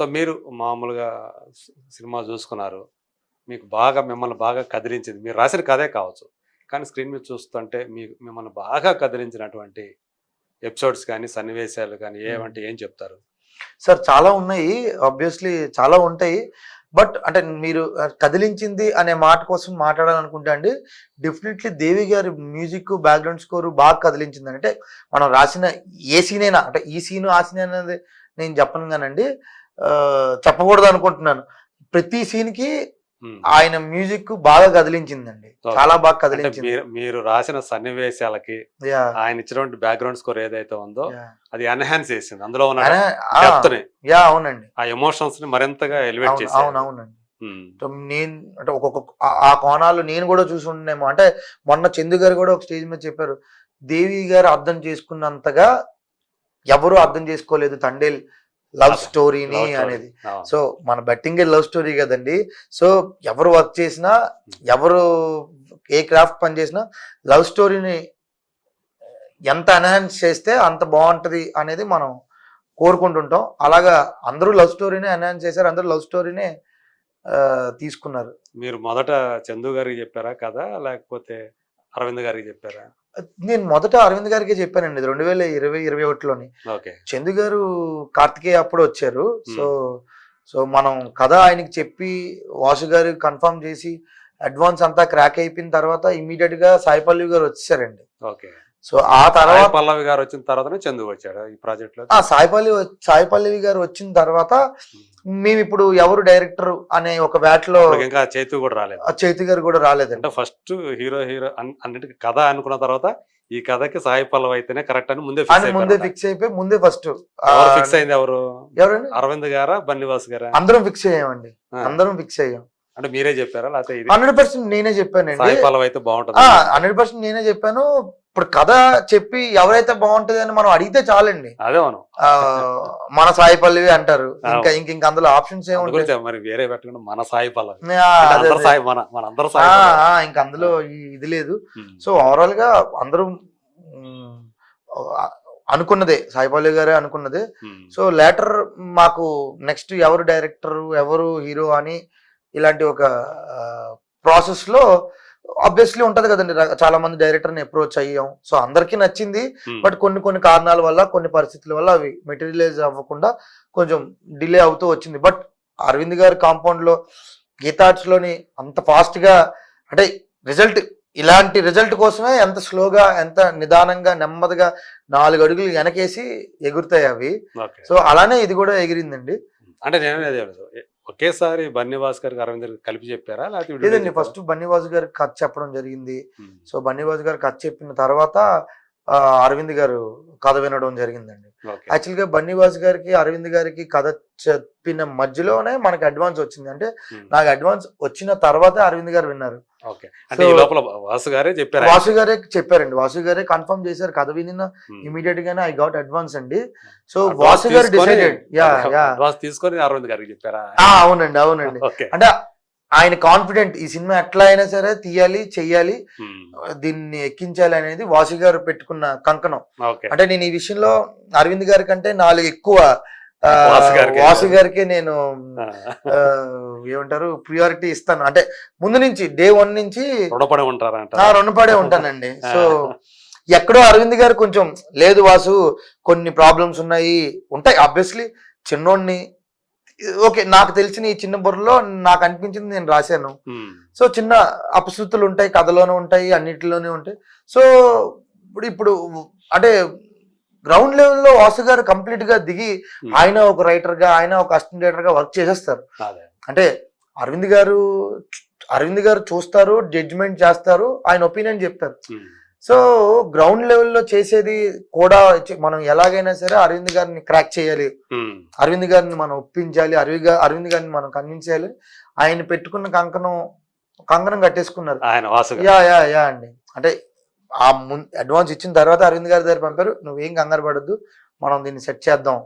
So మీరు మామూలుగా cinema చూసుకున్నారు. మీకు బాగా మిమ్మల్ని బాగా కదిలించింది. మీరు రాసిన కథే కావచ్చు. కానీ స్క్రీన్ మీద చూస్తుంటే మీకు మిమ్మల్ని బాగా కదిలించినటువంటి ఎపిసోడ్స్ కానీ సన్నివేశాలు కానీ ఏమంటే ఏం చెప్తారు? సార్ చాలా ఉన్నాయి. ఆబ్వియస్లీ చాలా ఉంటాయి. బట్ అంటే మీరు కదిలించింది అనే మాట కోసం మాట్లాడాలనుకుంటే అండి డెఫినెట్లీ దేవి గారి మ్యూజిక్ బ్యాక్గ్రౌండ్ స్కోర్ బాగా కదిలించింది అంటే మనం రాసిన ఏ సీన్ అయినా అంటే ఈ సీన్ ఆ సీన్ అనేది నేను చెప్పను కానండి చెప్పకూడదు అనుకుంటున్నాను. ప్రతి సీన్కి. ఆయన మ్యూజిక్ బాగా కదిలించిందండి. చాలా బాగా కదిలించింది. మీరు రాసిన సన్నివేశాలకి ఆయన ఇచ్చినటువంటి బ్యాక్గ్రౌండ్ స్కోర్ ఏదైతే ఉందో అది ఎన్హాన్స్ చేసింది. అందులో ఉన్న యా అవునండి. ఆ ఎమోషన్స్ని మరింతగా ఎలివేట్ చేసి అవును అవునండి సో నేను అంటే ఒక్కొక్క ఆ- ఆ కోణాలు నేను కూడా చూసి ఉండేమో అంటే మొన్న చందు గారు కూడా ఒక స్టేజ్ మీద చెప్పారు దేవి గారు అర్థం చేసుకున్నంతగా ఎవరు అర్థం చేసుకోలేదు తండేల్ లవ్ స్టోరీని అనేది. సో మన బెట్టింగ్ లవ్ స్టోరీ కదండి. సో ఎవరు వర్క్ చేసినా ఎవరు ఏ క్రాఫ్ట్ పని చేసినా లవ్ స్టోరీని ఎంత ఎన్హాన్స్ చేస్తే అంత బాగుంటది అనేది మనం కోరుకుంటుంటాం. అలాగా అందరూ లవ్ స్టోరీనే ఎన్హాన్స్ చేశారు అందరూ లవ్ స్టోరీనే తీసుకున్నారు. మీరు మొదట చందు గారికి చెప్పారా కదా? లేకపోతే అరవింద్ గారికి చెప్పారా? నేను మొదట అరవింద్ గారికి చెప్పానండి. రెండు వేల ఇరవై ఇరవై ఒకటిలోని. ఓకే. చందు గారు కార్తికేయ అప్పుడు వచ్చారు. సో సో మనం కథ ఆయనకి చెప్పి వాసు గారు కన్ఫర్మ్ చేసి అడ్వాన్స్ అంతా క్రాక్ అయిపోయిన తర్వాత ఇమీడియట్గా సాయి పల్లవి గారు వచ్చేసారండి. ఓకే. సో ఆ తర్వాత పల్లవి గారు వచ్చిన తర్వాతనే చందు వచ్చాడు ఈ ప్రాజెక్ట్లో. ఆ సాయి పల్లవి వ- సాయి పల్లవి గారు వచ్చిన తర్వాత మేము ఇప్పుడు ఎవరు డైరెక్టర్ అనే ఒక వ్యాట్లో ఇంకా చేతు కూడా రాలేదు. ఆ చైతు గారు కూడా రాలేదండి. అంటే ఫస్ట్ హీరో హీరో అన్- అన్నిటికీ కథ అనుకున్న తర్వాత ఈ కథకి సాయి పల్లవి అయితేనే కరెక్ట్ అని ముందే ముందే ఫిక్స్ అయిపోయి ముందే ఫస్ట్ ఫిక్స్ అయింది ఎవరు? ఎవరండి? అరవింద్ గారా బన్నివాస్ గారా? అందరం ఫిక్స్ అయ్యామండి. అందరం ఫిక్స్ అయ్యాం. అంటే మీరే చెప్పారా? లేకపోతే హండ్రెడ్ పర్సెంట్ నేనే చెప్పానండి. సాయి పల్లవి అయితే బాగుంటుంది. హండ్రెడ్ పర్సెంట్ నేనే చెప్పాను. ఇప్పుడు కథ చెప్పి ఎవరైతే బాగుంటది అని మనం అడిగితే చాలండి. అదే మనం. మన సాయి పల్లవి అంటారు. ఇంకా. ఇంక ఇంక అందులో ఆప్షన్స్ ఏముంటాయి? మరి వేరే పెట్టకుండా మన సాయి పల్లవి. ఇంక అందులో ఇది లేదు. సో ఓవరాల్గా అందరూ అనుకున్నదే. సాయి పల్లవి గారే అనుకున్నదే. సో లేటర్ మాకు నెక్స్ట్ ఎవరు డైరెక్టర్ ఎవరు హీరో అని ఇలాంటి ఒక ప్రాసెస్లో ఆబ్వియస్లీ ఉంటది కదండి. చాలా మంది డైరెక్టర్ని అప్రోచ్ అయ్యాం. సో అందరికీ నచ్చింది. బట్ కొన్ని కొన్ని కారణాల వల్ల కొన్ని పరిస్థితుల వల్ల అవి మెటీరియలైజ్ అవ్వకుండా కొంచెం డిలే అవుతూ వచ్చింది. బట్ అరవింద్ గారి కాంపౌండ్లో గీతార్ట్స్లోని అంత ఫాస్ట్గా అంటే రిజల్ట్ ఇలాంటి రిజల్ట్ కోసమే ఎంత స్లోగా ఎంత నిదానంగా నెమ్మదిగా నాలుగు అడుగులు వెనకేసి ఎగురుతాయి అవి. సో అలానే ఇది కూడా ఎగిరిందండి. అంటే నేను ఒకేసారి బన్నివాస్ గారికి అరవింద్ గారికి కలిపి చెప్పారా లేదండి? ఫస్ట్ బన్నీవాజు గారికి కథ చెప్పడం జరిగింది. సో బన్నీవాజు గారు కథ చెప్పిన తర్వాత అరవింద్ గారు కథ వినడం జరిగిందండి. ఓకే. యాక్చువల్గా బన్నీవాస్ గారికి అరవింద్ గారికి కథ చెప్పిన మధ్యలోనే మనకి అడ్వాన్స్ వచ్చింది. అంటే. నాకు అడ్వాన్స్ వచ్చిన తర్వాతే అరవింద్ గారు విన్నారు. వాసు గారే చెప్పారు వాసు గారే చెప్పారండి. వాసు గారే కన్ఫర్మ్ చేశారు. కథ వినిన ఉమ్. ఇమీడియట్ గానే ఐ గౌట్ అడ్వాన్స్ అండి. సో వాసు గారు డిసైడెడ్. Yeah yeah. అడ్వాన్స్ తీసుకొని అరవింద్ గారికి చెప్పారా? అవునండి అవునండి. అంటే ఆయన కాన్ఫిడెంట్ ఈ సినిమా ఎట్లా అయినా సరే తీయాలి చెయ్యాలి ఉమ్. దీన్ని ఎక్కించాలి అనేది వాసు గారు పెట్టుకున్న కంకణం. అంటే నేను ఈ విషయంలో అరవింద్ గారి కంటే నాలుగు ఎక్కువ వాసు గారికే. నేను ఏమంటారు ప్రియారిటీ ఇస్తాను. అంటే ముందు నుంచి డే వన్ నుంచి రుణపడి రుణపడే ఉంటానండి. సో ఎక్కడో అరవింద్ గారు కొంచెం లేదు వాసు కొన్ని ప్రాబ్లమ్స్ ఉన్నాయి ఉంటాయి ఆబ్వియస్లీ చిన్నోడిని ఓకే నాకు తెలిసిన ఈ చిన్న బుర్రలో నాకు అనిపించింది నేను రాశాను. సో చిన్న అపశృతులు ఉంటాయి కథలోనే ఉంటాయి అన్నిటిలోనే ఉంటాయి సో ఇప్పుడు ఇప్పుడు అంటే గ్రౌండ్ లెవెల్లో వాసు గారు కంప్లీట్గా దిగి. ఆయన ఒక రైటర్గా ఆయన ఒక అసిస్టెంట్ రైటర్గా వర్క్ చేసేస్తారు అంటే అరవింద్ గారు అరవింద్ గారు చూస్తారు జడ్జిమెంట్ చేస్తారు ఆయన ఒపీనియన్ చెప్తారు. సో గ్రౌండ్ లెవెల్లో చేసేది కూడా మనం ఎలాగైనా సరే అరవింద్ గారిని క్రాక్ చేయాలి. అరవింద్ గారిని మనం ఒప్పించాలి. అరవింద్ అరవింద్ గారిని మనం కన్విన్స్ చేయాలి. ఆయన పెట్టుకున్న కంకణం కంకణం కట్టేసుకున్నారు. ఆయన యా యా యా అండి. అంటే ఆ ముందు అడ్వాన్స్ ఇచ్చిన తర్వాత అరవింద్ గారి దగ్గర పంపారు. నువ్వేం కంగారు పడద్దు. మనం దీన్ని సెట్ చేద్దాం.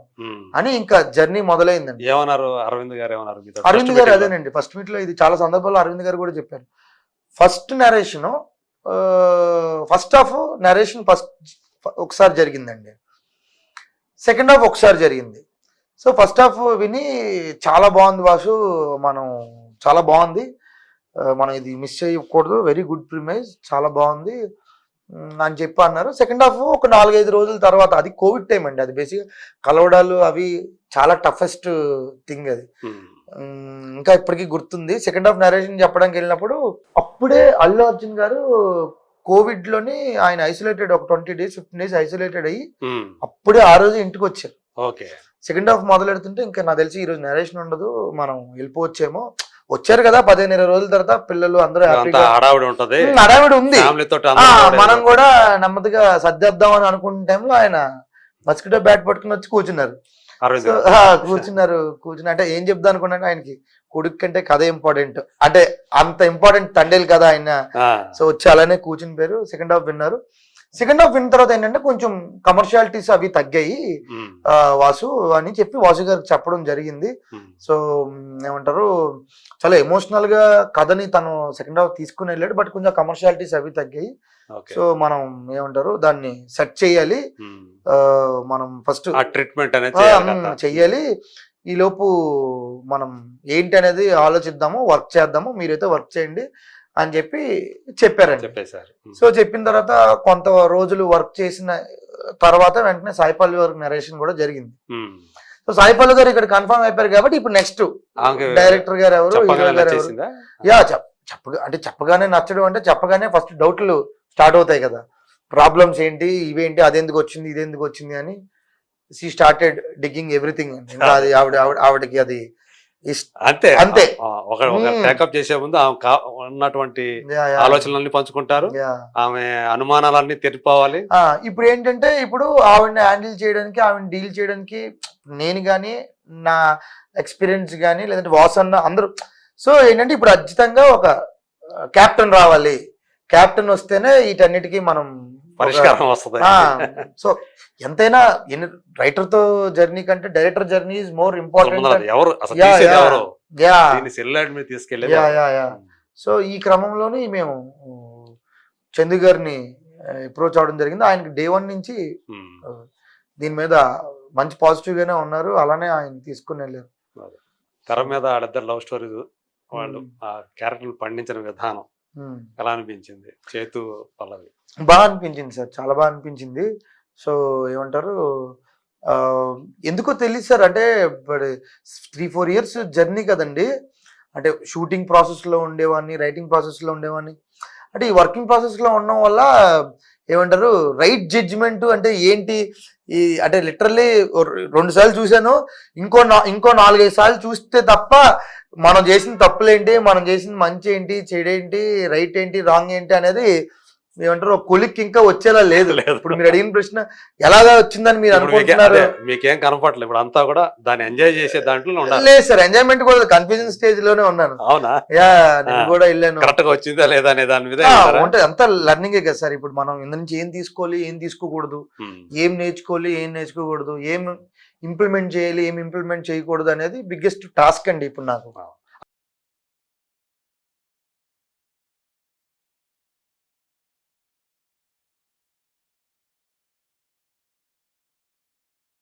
అని ఇంకా జర్నీ మొదలైందండి. ఏమన్నారు అరవింద్ గారు? ఏమన్నారు? అరవింద్ గారు? అదేనండి. ఫస్ట్ మీట్లో ఇది చాలా సందర్భాల్లో అరవింద్ గారు కూడా చెప్పారు. First narration first half narration first ఒకసారి జరిగిందండి. సెకండ్ హాఫ్ ఒకసారి జరిగింది. సో ఫస్ట్ హాఫ్ విని చాలా బాగుంది వాసు మనం చాలా బాగుంది. మనం ఇది మిస్ చేయకూడదు. వెరీ గుడ్ ప్రిమైజ్ చాలా బాగుంది. అని చెప్పి అన్నారు. సెకండ్ హాఫ్ ఒక నాలుగైదు రోజుల తర్వాత అది కోవిడ్ టైం అండి. అది బేసిక్గా కలవడాలు అవి చాలా టఫెస్ట్ థింగ్ అది. ఇంకా ఇప్పటికీ గుర్తుంది. సెకండ్ హాఫ్ నరేషన్ చెప్పడానికి వెళ్ళినప్పుడు అప్పుడే అల్లు అర్జున్ గారు కోవిడ్లోని ఆయన ఐసోలేటెడ్ ఒక twenty days fifteen days isolated అయ్యి. అప్పుడే ఆ రోజు ఇంటికి వచ్చారు. ఓకే. సెకండ్ హాఫ్ మొదలెడుతుంటే ఇంకా నాకు తెలిసి ఈ రోజు నరేషన్ ఉండదు మనం వెళ్ళిపోవచ్చేమో. వచ్చారు కదా పదిహేను ఇరవై రోజుల తర్వాత పిల్లలు అందరూ హడావిడి ఉంటది. హడావిడి ఉంది. మనం కూడా నెమ్మదిగా సర్దేద్దాం అని అనుకున్న టైంలో ఆయన మస్కిటో బ్యాట్ పట్టుకుని వచ్చి కూర్చున్నారు. కూర్చున్నారు కూర్చుని అంటే ఏం చెప్దాం అనుకున్నాను ఆయనకి కొడుకు కంటే కథ ఇంపార్టెంట్ అంటే అంత ఇంపార్టెంట్ తండేలు కదా ఆయన. సో వచ్చి అలానే కూర్చుని పేరు సెకండ్ హాఫ్ విన్నారు. సెకండ్ హాఫ్ విన్న తర్వాత ఏంటంటే కొంచెం కమర్షియాలిటీస్ అవి తగ్గాయి. వాసు అని చెప్పి వాసు గారికి చెప్పడం జరిగింది. సో ఏమంటారు చాలా ఎమోషనల్గా కథని తను సెకండ్ హాఫ్ తీసుకుని వెళ్ళాడు. బట్ కొంచెం కమర్షియాలిటీస్ అవి తగ్గాయి. సో మనం ఏమంటారు దాన్ని సెట్ చేయాలి. మనం ఫస్ట్ ట్రీట్మెంట్ అనేది. చెయ్యాలి ఈ లోపు మనం ఏంటి అనేది ఆలోచిద్దాము వర్క్ చేద్దాము. మీరైతే వర్క్ చేయండి. అని చెప్పి చెప్పారండి. చెప్పేశారు. సో చెప్పిన తర్వాత కొంత రోజులు వర్క్ చేసిన తర్వాత వెంటనే సాయిపల్లి గారి నరేషన్ కూడా జరిగింది. సో సాయిపల్లి గారు ఇక్కడ కన్ఫర్మ్ అయిపోయారు కాబట్టి ఇప్పుడు నెక్స్ట్ డైరెక్టర్ గారు ఎవరు? యా చెప్ చెప్పగా అంటే చెప్పగానే నచ్చడం అంటే చెప్పగానే ఫస్ట్ డౌట్లు స్టార్ట్ అవుతాయి కదా. ప్రాబ్లమ్స్ ఏంటి ఇవేంటి అదెందుకు వచ్చింది ఇదెందుకు వచ్చింది అని. సీ స్టార్టెడ్ డిగ్గింగ్ ఎవ్రీథింగ్ అది ఆవిడ ఆవిడ ఆవిడకి అది అంతే అంతే. ఒక. టేకప్ చేసే ముందు ఆమె ఉన్నటువంటి ఆలోచనలన్నీ పంచుకుంటారు. ఆమె అనుమానాలన్నీ తెరిపోవాలి ఇప్పుడు ఏంటంటే ఇప్పుడు ఆవిడని హ్యాండిల్ చేయడానికి ఆవిడని డీల్ చేయడానికి నేను కానీ నా ఎక్స్పీరియన్స్ కానీ లేదంటే వాసన్న అందరూ సో ఏంటంటే ఇప్పుడు ఖచ్చితంగా ఒక కెప్టెన్ రావాలి కెప్టెన్ వస్తేనే వీటన్నిటికీ మనం పరిష్కారం వస్తుంది. సో ఎంతైనా రైటర్తో జర్నీ కంటే director journey is more important ఎవరు? అసలు సో ఈ క్రమంలోనే మేము చందు గారిని అప్రోచ్ అవడం జరిగింది. ఆయనకి డే వన్ నుంచి. దీని మీద మంచి పాజిటివ్ గానే ఉన్నారు. అలానే ఆయన తీసుకుని వెళ్ళారు. తెర మీద వాళ్ళిద్దరు లవ్ స్టోరీ వాళ్ళు. ఆ క్యారెక్టర్ పండించిన విధానం. ఎలా అనిపించింది. చేతు పల్లవి. బాగా అనిపించింది సార్. చాలా బాగా అనిపించింది. సో ఏమంటారు? ఎందుకో తెలియదు సార్. అంటే త్రీ ఫోర్ ఇయర్స్ జర్నీ కదండి. అంటే షూటింగ్ ప్రాసెస్లో ఉండేవాడిని రైటింగ్ ప్రాసెస్లో ఉండేవాడిని. అంటే ఈ వర్కింగ్ ప్రాసెస్లో ఉండడం వల్ల ఏమంటారు? రైట్ జడ్జిమెంట్ అంటే ఏంటి? ఈ అంటే లిటరల్లీ రెండు సార్లు చూశాను. ఇంకో ఇంకో నాలుగైదు సార్లు చూస్తే తప్ప మనం చేసిన తప్పులేంటి? మనం చేసిన మంచి ఏంటి చెడేంటి? రైట్ ఏంటి రాంగ్ ఏంటి అనేది ఏమంటారు ఒక కొలిక్ ఇంకా వచ్చేలా లేదు. లేదు. ఇప్పుడు మీరు అడిగిన ప్రశ్న ఎలాగా వచ్చిందని మీరు అనుకుంటున్నారు? మీకేం కనపడలేదు ఇప్పుడు అంతా కూడా దాన్ని ఎంజాయ్ చేసే దాంట్లో లేదు సార్ ఎంజాయ్మెంట్ కూడా కన్ఫ్యూజన్ స్టేజ్లోనే ఉన్నాను. అవునా? యా నేను. కూడా వెళ్ళాను. కరెక్ట్గా వచ్చిందా లేదా అనే దాని మీద? అంటే అంతా లర్నింగే కదా సార్. ఇప్పుడు మనం ఇందు నుంచి ఏం తీసుకోవాలి ఏం తీసుకోకూడదు. ఏం నేర్చుకోవాలి ఏం నేర్చుకోకూడదు ఏం ఇంప్లిమెంట్ చేయాలి ఏం ఇంప్లిమెంట్ చేయకూడదు అనేది బిగ్గెస్ట్ టాస్క్ అండి ఇప్పుడు నాకు.